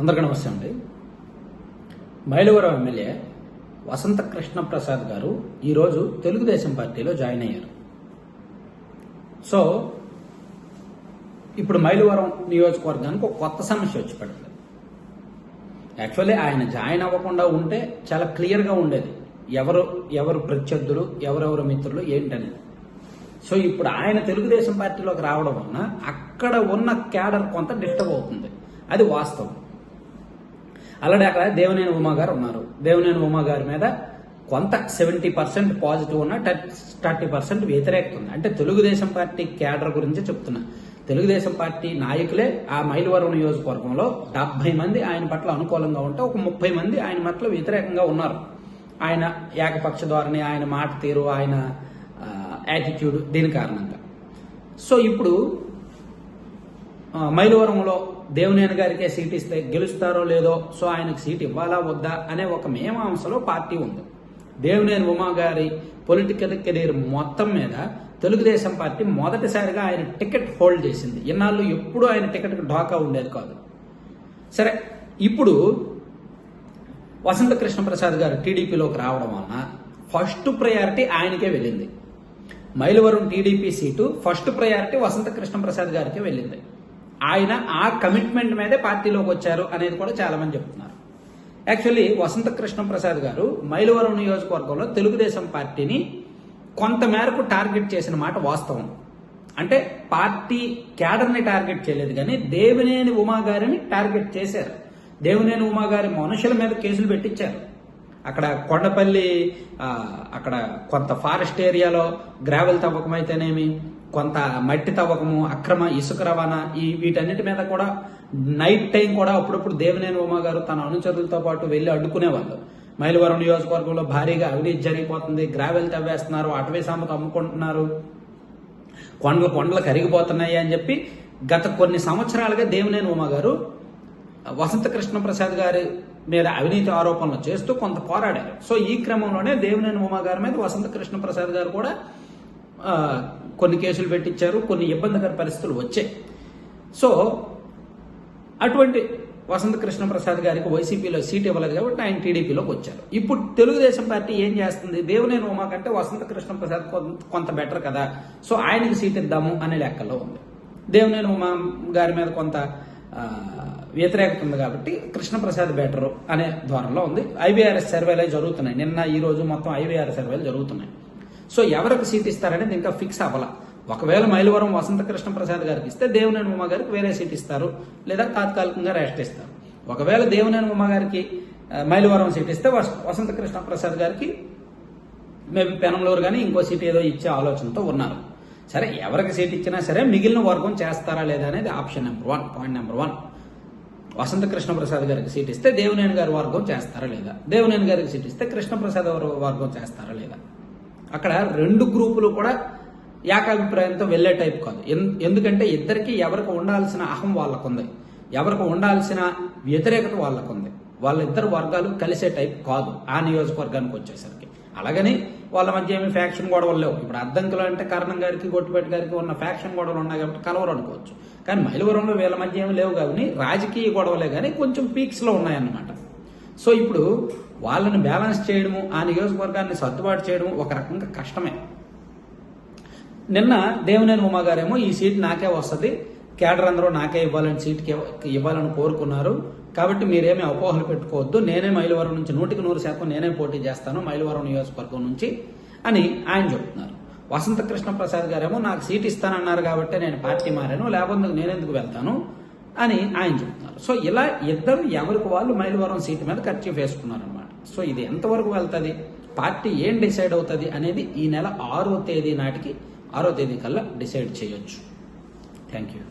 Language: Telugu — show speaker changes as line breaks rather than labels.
అందరికీ నమస్తే అండి. మైలవరం ఎమ్మెల్యే వసంత కృష్ణ ప్రసాద్ గారు ఈరోజు తెలుగుదేశం పార్టీలో జాయిన్ అయ్యారు. సో ఇప్పుడు మైలవరం నియోజకవర్గానికి ఒక కొత్త సమస్య వచ్చి పడింది. యాక్చువల్లీ ఆయన జాయిన్ అవ్వకుండా ఉంటే చాలా క్లియర్గా ఉండేది. ఎవరు ఎవరు ప్రత్యర్థులు ఎవరెవరు మిత్రులు ఏంటనేది. సో ఇప్పుడు ఆయన తెలుగుదేశం పార్టీలోకి రావడం వలన అక్కడ ఉన్న క్యాడర్ కొంత డిస్టర్బ్ అవుతుంది. అది వాస్తవం. అలాగే అక్కడ దేవనేని ఉమా గారు ఉన్నారు. దేవనేని ఉమా గారి మీద కొంత సెవెంటీ పర్సెంట్ పాజిటివ్ ఉన్న థర్టీ పర్సెంట్ వ్యతిరేకత ఉంది. అంటే తెలుగుదేశం పార్టీ క్యాడర్ గురించి చెప్తున్నా. తెలుగుదేశం పార్టీ నాయకులే ఆ మైలవరం నియోజకవర్గంలో డెబ్బై మంది ఆయన పట్ల అనుకూలంగా ఉంటే ఒక ముప్పై మంది ఆయన పట్ల వ్యతిరేకంగా ఉన్నారు. ఆయన ఏకపక్ష ధోరణి ఆయన మాట తీరు ఆయన యాటిట్యూడ్ దీని కారణంగా. సో ఇప్పుడు మైలవరంలో దేవినేని గారికే సీట్ ఇస్తే గెలుస్తారో లేదో సో ఆయనకు సీట్ ఇవ్వాలా వద్దా అనే ఒక మేమాంసలో పార్టీ ఉంది. దేవినేని ఉమా గారి పొలిటికల్ కెరీర్ మొత్తం మీద తెలుగుదేశం పార్టీ మొదటిసారిగా ఆయన టికెట్ హోల్డ్ చేసింది. ఇన్నాళ్ళు ఎప్పుడూ ఆయన టికెట్కి ఢోకా ఉండేది కాదు. సరే ఇప్పుడు వసంత కృష్ణ ప్రసాద్ గారు టీడీపీలోకి రావడం వలన ఫస్ట్ ప్రయారిటీ ఆయనకే వెళ్ళింది. Mylavaram TDP seat first priority Vasantha Krishnaprasad గారికి వెళ్ళింది. ఆయన ఆ కమిట్మెంట్ మీదే పార్టీలోకి వచ్చారు అనేది కూడా చాలా మంది చెప్తున్నారు. యాక్చువల్లీ వసంత కృష్ణ ప్రసాద్ గారు మైలవరం నియోజకవర్గంలో తెలుగుదేశం పార్టీని కొంత మేరకు టార్గెట్ చేసిన మాట వాస్తవం. అంటే పార్టీ క్యాడర్ని టార్గెట్ చేయలేదు కానీ దేవినేని ఉమా గారిని టార్గెట్ చేశారు. దేవినేని ఉమా గారి మనుషుల మీద కేసులు పెట్టించారు. అక్కడ కొండపల్లి అక్కడ కొంత ఫారెస్ట్ ఏరియాలో గ్రావెల్ తవ్వకం అయితేనేమి కొంత మట్టి తవ్వకము అక్రమ ఇసుక రవాణా ఈ వీటన్నిటి మీద కూడా నైట్ టైం కూడా అప్పుడప్పుడు దేవినేని ఉమా గారు తన అనుచరులతో పాటు వెళ్ళి అడ్డుకునేవాళ్ళు. మైలవరం నియోజకవర్గంలో భారీగా అవినీతి జరిగిపోతుంది గ్రావెల్ తవ్వేస్తున్నారు అటవీ సామకు అమ్ముకుంటున్నారు కొండలు కొండలు కరిగిపోతున్నాయి అని చెప్పి గత కొన్ని సంవత్సరాలుగా దేవినేని ఉమా గారు వసంత కృష్ణ ప్రసాద్ గారి మీద అవినీతి ఆరోపణలు చేస్తూ కొంత పోరాడారు సో ఈ క్రమంలోనే దేవినేని ఉమా గారి మీద వసంత కృష్ణ ప్రసాద్ గారు కూడా కొన్ని కేసులు పెట్టించారు కొన్ని ఇబ్బందికర పరిస్థితులు వచ్చాయి. సో అటువంటి వసంత కృష్ణ ప్రసాద్ గారికి వైసీపీలో సీట్ ఇవ్వలేదు కాబట్టి ఆయన టీడీపీలోకి వచ్చారు. ఇప్పుడు తెలుగుదేశం పార్టీ ఏం చేస్తుంది? దేవినేని ఉమా కంటే వసంత కృష్ణ ప్రసాద్ కొంత బెటర్ కదా. సో ఆయనకి సీట్ ఇద్దాము అనే లెక్కలో ఉంది. దేవినేని ఉమా గారి మీద కొంత వ్యతిరేకత ఉంది కాబట్టి కృష్ణప్రసాద్ బెటరు అనే ధోరణిలో ఉంది. ఐవీఆర్ఎస్ సర్వేలే జరుగుతున్నాయి. నిన్న ఈ రోజు మొత్తం ఐవీఆర్ఎస్ సర్వేలు జరుగుతున్నాయి. సో ఎవరికి సీట్ ఇస్తారనేది ఇంకా ఫిక్స్ అవ్వాల. ఒకవేళ మైలవరం వసంత కృష్ణప్రసాద్ గారికి ఇస్తే దేవినేని ఉమ్మగారికి గారికి వేరే సీట్ ఇస్తారు. లేదా తాత్కాలికంగా రెస్ట్ ఇస్తారు. ఒకవేళ దేవినేని ఉమ్మగారికి గారికి మైలవరం సీట్ ఇస్తే వస- వసంత కృష్ణ ప్రసాద్ గారికి మేబీ పెనంలూరు కానీ ఇంకో సీట్ ఏదో ఇచ్చే ఆలోచనతో ఉన్నారు. సరే ఎవరికి సీట్ ఇచ్చినా సరే మిగిలిన వర్గం చేస్తారా లేదా అనేది option number one point number one. Vasantha Krishnaprasad గారికి సీట్ ఇస్తే దేవినేని గారి వర్గం చేస్తారా లేదా? దేవినేని గారికి సీట్ ఇస్తే కృష్ణప్రసాద్ వర్గం చేస్తారా లేదా? అక్కడ రెండు గ్రూపులు కూడా ఏకాభిప్రాయంతో వెళ్ళే టైప్ కాదు. ఎందుకంటే ఇద్దరికి ఎవరికి ఉండాల్సిన అహం వాళ్ళకుంది. ఎవరికి ఉండాల్సిన వ్యతిరేకత వాళ్ళకుంది. వాళ్ళిద్దరు వర్గాలు కలిసే టైప్ కాదు ఆ నియోజకవర్గానికి వచ్చేసరికి. అలాగని వాళ్ళ మధ్య ఏమి ఫ్యాక్షన్ గొడవలు లేవు. ఇప్పుడు అద్దంకులు అంటే కరణం గారికి గొట్టుపేట గారికి ఉన్న ఫ్యాక్షన్ గొడవలు ఉన్నాయి కాబట్టి కలవరు అనుకోవచ్చు. కానీ మైలవరంలో వీళ్ళ మధ్య ఏమి లేవు కానీ రాజకీయ గొడవలే కానీ కొంచెం పీక్స్లో ఉన్నాయన్నమాట. సో ఇప్పుడు వాళ్ళని బ్యాలెన్స్ చేయడము ఆ నియోజకవర్గాన్ని సర్దుబాటు చేయడం ఒక రకంగా కష్టమే. నిన్న దేవినేని ఉమా గారేమో ఈ సీట్ నాకే వస్తుంది. కేడర్ అందరూ నాకే ఇవ్వాలని సీట్కి ఇవ్వాలని కోరుకున్నారు. కాబట్టి మీరేమీ అపోహలు పెట్టుకోవద్దు. నేనే మైలవరం నుంచి నూటికి నూరు శాతం నేనే పోటీ చేస్తాను మైలవరం నియోజకవర్గం నుంచి అని ఆయన చెబుతున్నారు వసంత కృష్ణ ప్రసాద్ గారేమో నాకు సీట్ ఇస్తానన్నారు కాబట్టి నేను పార్టీ మారాను లేకపోతే నేనెందుకు వెళ్తాను అని ఆయన చెప్తున్నారు. సో ఇలా ఇద్దరు ఎవరికి వాళ్ళు మైలవరం సీటు మీద ఖర్చు వేసుకున్నారు అనమాట సో ఇది ఎంతవరకు వెళ్తుంది? పార్టీ ఏం డిసైడ్ అవుతుంది అనేది ఈ నెల ఆరో తేదీ నాటికి ఆరో తేదీ కల్లా డిసైడ్ చేయొచ్చు. Thank you.